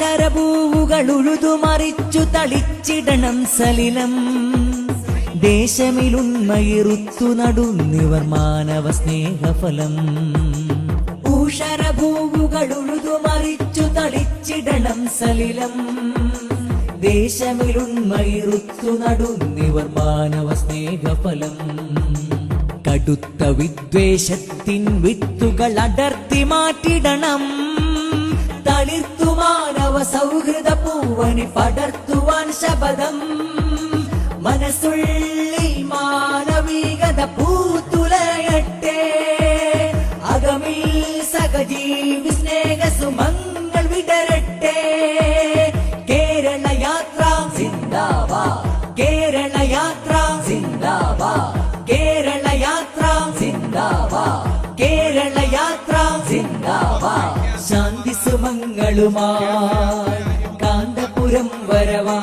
ഊഷരപൂവുകൾ ഉഴുതുമറിച്ചു തളിച്ചിടണം സലിലം ദേശമിലുന്മയിറുത്തു നടുന്നിവർ മാനവ സ്നേഹഫലം. ഊഷരഭൂവുകൾ ഉഴുതുമറിച്ചു തളിച്ചിടണം സലിലം ദേശമിലുന്മയിറുത്തു നടുന്നിവർ മാനവ സ്നേഹഫലം. കടുത്ത വിദ്വേഷത്തിൻ വിത്തുകൾ അടർത്തി മാറ്റിടണം. സൗഹൃദ പൂവണി പടർത്തുവാൻ ശപഥം. മനസ്സുള്ളി മാനവികത പൂത്തുലയട്ടെ. അകമീ സഹജീവി സ്നേഹ സുമങ്ങൾ ശാന്തി സുമങ്ങളുമായി കാന്തപുരം വരവാ.